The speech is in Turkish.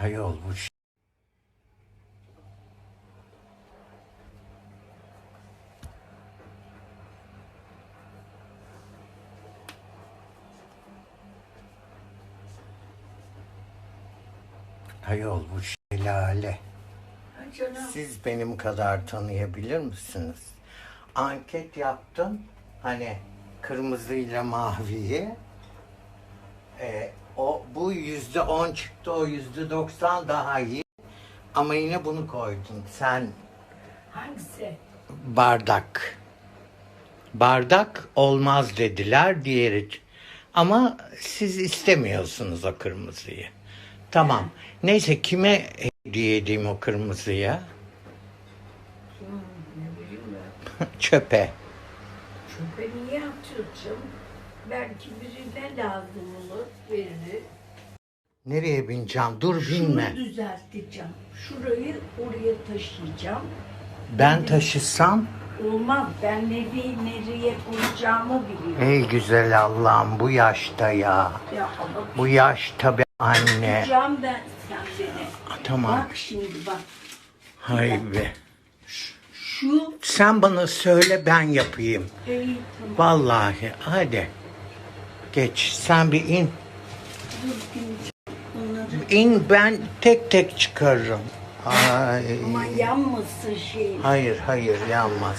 Ayol bu Ayol bu şelale. Siz benim kadar tanıyabilir misiniz? Anket yaptım. Hani kırmızıyla maviyi. Ee, bu yüzde on çıktı, o yüzde doksan daha iyi. Ama yine bunu koydun. Sen Hangisi? bardak. Bardak olmaz dediler diğeri. Ama siz istemiyorsunuz o kırmızıyı. Tamam. Neyse kime hediye edeyim o kırmızıya? Çöpe. Çöpe niye atıyorsun? Belki birine lazım olur, verir. Nereye bineceğim? Dur binme. Şunu düzelteceğim. Şurayı oraya taşıyacağım. Ben taşısam Olmaz. Ben nereye nereye koyacağımı biliyorum. ey güzel Allah'ım bu yaşta ya. Ya ama Bu yaşta be anne. tutacağım ben sen beni. Tamam. Bak şimdi bak. Hay be. Şu Sen bana söyle ben yapayım. iyi tamam. Vallahi hadi. Geç sen bir in. Dur İn ben tek tek çıkarırım. Ay. ama yanmasın şey. Hayır hayır yanmaz.